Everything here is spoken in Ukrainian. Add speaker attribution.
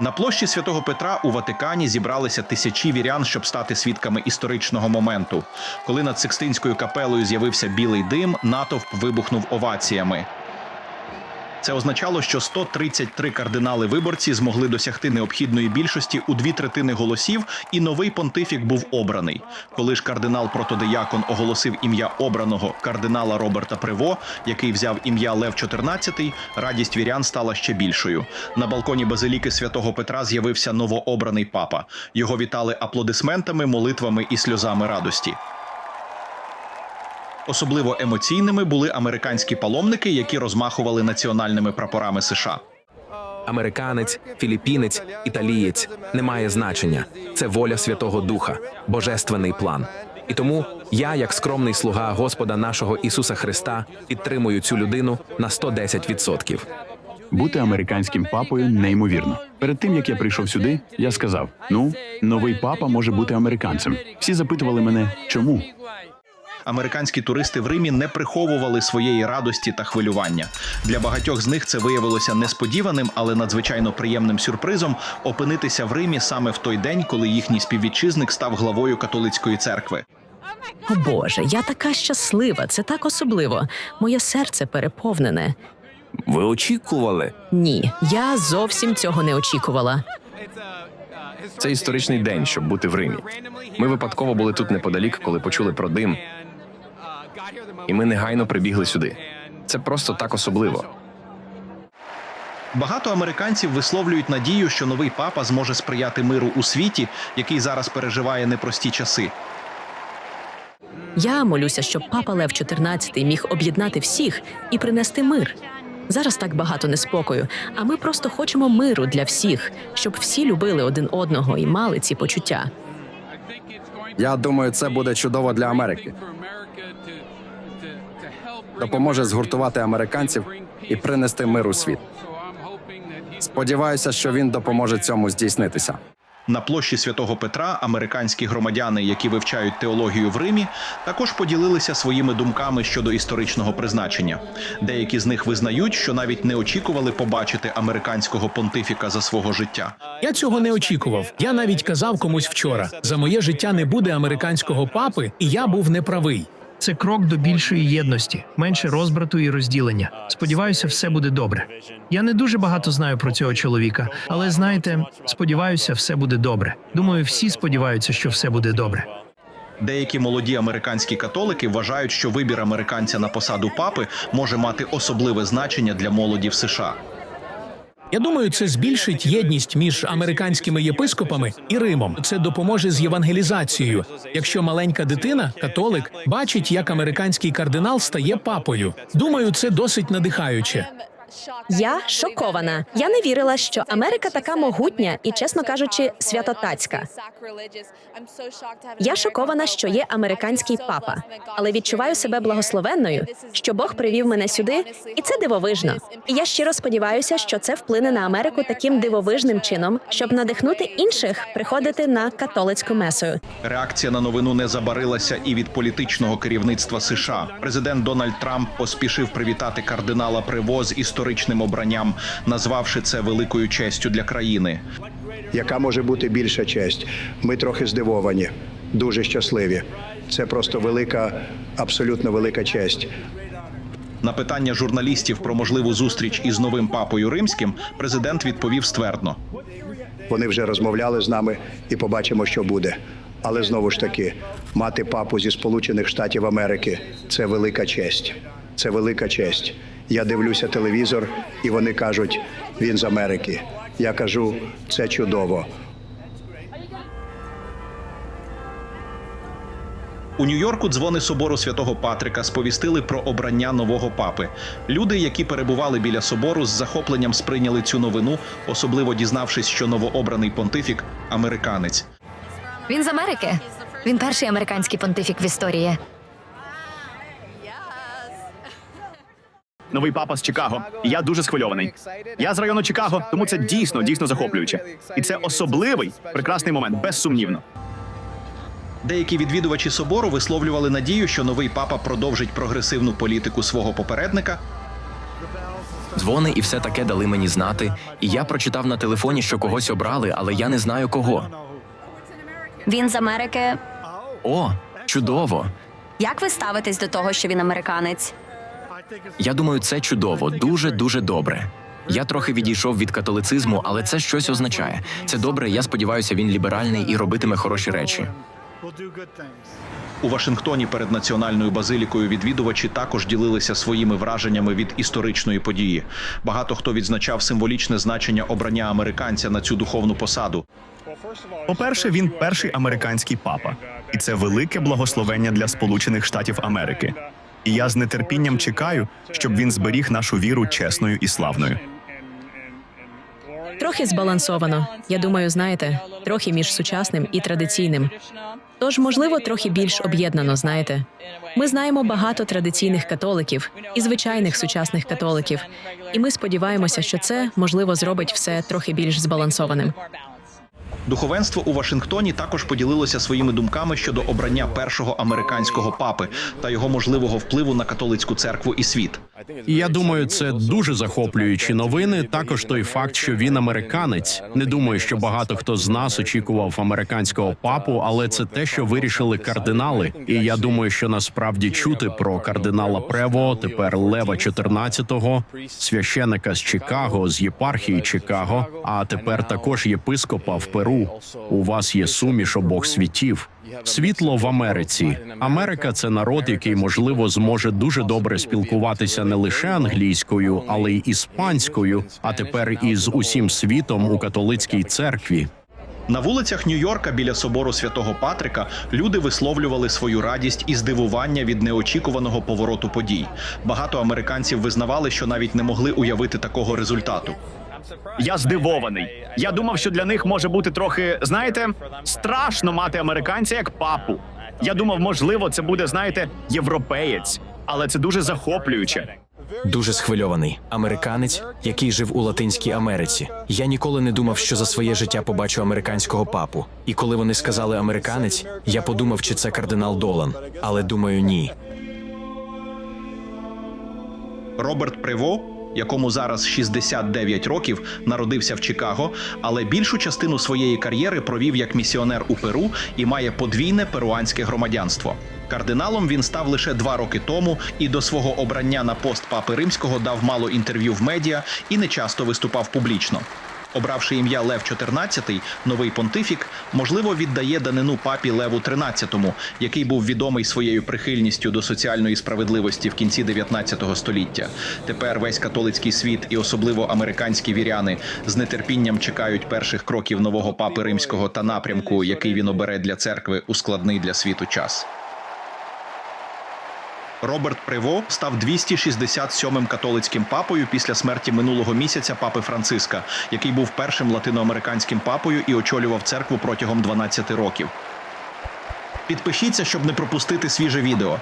Speaker 1: На площі святого Петра у Ватикані зібралися тисячі вірян, щоб стати свідками історичного моменту. Коли над Сикстинською капелою з'явився білий дим, натовп вибухнув оваціями. Це означало, що 133 кардинали-виборці змогли досягти необхідної більшості у дві третини голосів, і новий понтифік був обраний. Коли ж кардинал протодиякон оголосив ім'я обраного кардинала Роберта Приво, який взяв ім'я Лев XIV, радість вірян стала ще більшою. На балконі базиліки святого Петра з'явився новообраний папа. Його вітали аплодисментами, молитвами і сльозами радості. Особливо емоційними були американські паломники, які розмахували національними прапорами США.
Speaker 2: Американець, філіппінець, італієць не має значення. Це воля Святого Духа, божественний план. І тому я, як скромний слуга Господа нашого Ісуса Христа, підтримую цю людину на 110%.
Speaker 3: Бути американським папою неймовірно. Перед тим як я прийшов сюди, я сказав: ну, новий папа може бути американцем. Всі запитували мене, чому?
Speaker 1: Американські туристи в Римі не приховували своєї радості та хвилювання. Для багатьох з них це виявилося несподіваним, але надзвичайно приємним сюрпризом опинитися в Римі саме в той день, коли їхній співвітчизник став главою католицької церкви.
Speaker 4: О Боже, я така щаслива, це так особливо. Моє серце переповнене.
Speaker 5: Ви очікували?
Speaker 4: Ні, я зовсім цього не очікувала.
Speaker 6: Це історичний день, щоб бути в Римі. Ми випадково були тут неподалік, коли почули про дим, і ми негайно прибігли сюди. Це просто так особливо.
Speaker 1: Багато американців висловлюють надію, що новий папа зможе сприяти миру у світі, який зараз переживає непрості часи.
Speaker 4: Я молюся, щоб папа Лев XIV міг об'єднати всіх і принести мир. Зараз так багато неспокою, а ми просто хочемо миру для всіх, щоб всі любили один одного і мали ці почуття.
Speaker 7: Я думаю, це буде чудово для Америки. Допоможе згуртувати американців і принести мир у світ. Сподіваюся, що він допоможе цьому здійснитися.
Speaker 1: На площі святого Петра американські громадяни, які вивчають теологію в Римі, також поділилися своїми думками щодо історичного призначення. Деякі з них визнають, що навіть не очікували побачити американського понтифіка за свого життя.
Speaker 8: Я цього не очікував. Я навіть казав комусь вчора: за моє життя не буде американського папи, і я був неправий.
Speaker 9: Це крок до більшої єдності, менше розбрату і розділення. Сподіваюся, все буде добре. Я не дуже багато знаю про цього чоловіка, але знаєте, сподіваюся, все буде добре. Думаю, всі сподіваються, що все буде добре.
Speaker 1: Деякі молоді американські католики вважають, що вибір американця на посаду папи може мати особливе значення для молоді в США.
Speaker 8: Я думаю, це збільшить єдність між американськими єпископами і Римом. Це допоможе з євангелізацією. Якщо маленька дитина, католик, бачить, як американський кардинал стає папою. Думаю, це досить надихаюче.
Speaker 10: Я шокована. Я не вірила, що Америка така могутня і, чесно кажучи, святотацька. Я шокована, що є американський папа, але відчуваю себе благословенною, що Бог привів мене сюди, і це дивовижно. І я щиро сподіваюся, що це вплине на Америку таким дивовижним чином, щоб надихнути інших приходити на католицьку месою.
Speaker 1: Реакція на новину не забарилася і від політичного керівництва США. Президент Дональд Трамп поспішив привітати кардинала Приво з історичним обранням, назвавши це великою честю для країни.
Speaker 11: Яка може бути більша честь? Ми трохи здивовані, дуже щасливі. Це просто велика, абсолютно велика честь.
Speaker 1: На питання журналістів про можливу зустріч із новим папою римським президент відповів ствердно.
Speaker 11: Вони вже розмовляли з нами і побачимо, що буде. Але знову ж таки, мати папу зі Сполучених Штатів Америки це велика честь. Це велика честь. Я дивлюся телевізор, і вони кажуть, він з Америки. Я кажу, це чудово.
Speaker 1: У Нью-Йорку дзвони собору святого Патрика сповістили про обрання нового папи. Люди, які перебували біля собору, з захопленням сприйняли цю новину, особливо дізнавшись, що новообраний понтифік американець.
Speaker 12: Він з Америки. Він перший американський понтифік в історії.
Speaker 3: Новий папа з Чикаго. І я дуже схвильований. Я з району Чикаго, тому це дійсно дійсно захоплююче. І це особливий прекрасний момент, безсумнівно.
Speaker 1: Деякі відвідувачі собору висловлювали надію, що новий папа продовжить прогресивну політику свого попередника
Speaker 6: Дзвони і все таке дали мені знати. І я прочитав на телефоні, що когось обрали, але я не знаю кого.
Speaker 12: Він з Америки.
Speaker 6: О, чудово!
Speaker 12: Як ви ставитесь до того, що він американець?
Speaker 6: Я думаю, це чудово, дуже дуже добре. Я трохи відійшов від католицизму, але це щось означає. Це добре. Я сподіваюся, він ліберальний і робитиме хороші речі.
Speaker 1: У Вашингтоні перед національною базилікою відвідувачі також ділилися своїми враженнями від історичної події. Багато хто відзначав символічне значення обрання американця на цю духовну посаду.
Speaker 13: По-перше, він перший американський папа, і це велике благословення для Сполучених Штатів Америки. І я з нетерпінням чекаю, щоб він зберіг нашу віру чесною і славною.
Speaker 4: Трохи збалансовано. Я думаю, знаєте, трохи між сучасним і традиційним. Тож, можливо, трохи більш об'єднано, знаєте. Ми знаємо багато традиційних католиків і звичайних сучасних католиків, і ми сподіваємося, що це можливо зробить все трохи більш збалансованим.
Speaker 1: Духовенство у Вашингтоні також поділилося своїми думками щодо обрання першого американського папи та його можливого впливу на католицьку церкву і світ.
Speaker 14: І я думаю, це дуже захоплюючі новини. Також той факт, що він американець. Не думаю, що багато хто з нас очікував американського папу, але це те, що вирішили кардинали. І я думаю, що насправді чути про кардинала Прево, тепер Лева 14-го, священика з Чикаго, з єпархії Чикаго, а тепер також єпископа в Перу. У вас є суміш обох світів. Світло в Америці. Америка це народ, який можливо зможе дуже добре спілкуватися не лише англійською, але й іспанською, а тепер і з усім світом у католицькій церкві.
Speaker 1: На вулицях Нью-Йорка біля собору святого Патрика люди висловлювали свою радість і здивування від неочікуваного повороту подій. Багато американців визнавали, що навіть не могли уявити такого результату.
Speaker 13: Я здивований. Я думав, що для них може бути трохи, знаєте, страшно мати американця як папу. Я думав, можливо, це буде, знаєте, європеєць, але це дуже захоплююче.
Speaker 2: Дуже схвильований американець, який жив у Латинській Америці. Я ніколи не думав, що за своє життя побачу американського папу. І коли вони сказали американець, я подумав, чи це кардинал Долан. Але думаю, ні.
Speaker 1: Роберт Приво, якому зараз 69 років, народився в Чикаго, але більшу частину своєї кар'єри провів як місіонер у Перу і має подвійне перуанське громадянство. Кардиналом він став лише два роки тому і до свого обрання на пост папи римського дав мало інтерв'ю в медіа і не часто виступав публічно. Обравши ім'я Лев XIV, новий понтифік, можливо, віддає данину папі Леву XIII, який був відомий своєю прихильністю до соціальної справедливості в кінці 19 століття. Тепер весь католицький світ і особливо американські віряни з нетерпінням чекають перших кроків нового папи римського та напрямку, який він обере для церкви у складний для світу час. Роберт Приво став 267-м католицьким папою після смерті минулого місяця папи Франциска, який був першим латиноамериканським папою і очолював церкву протягом 12 років. Підпишіться, щоб не пропустити свіже відео.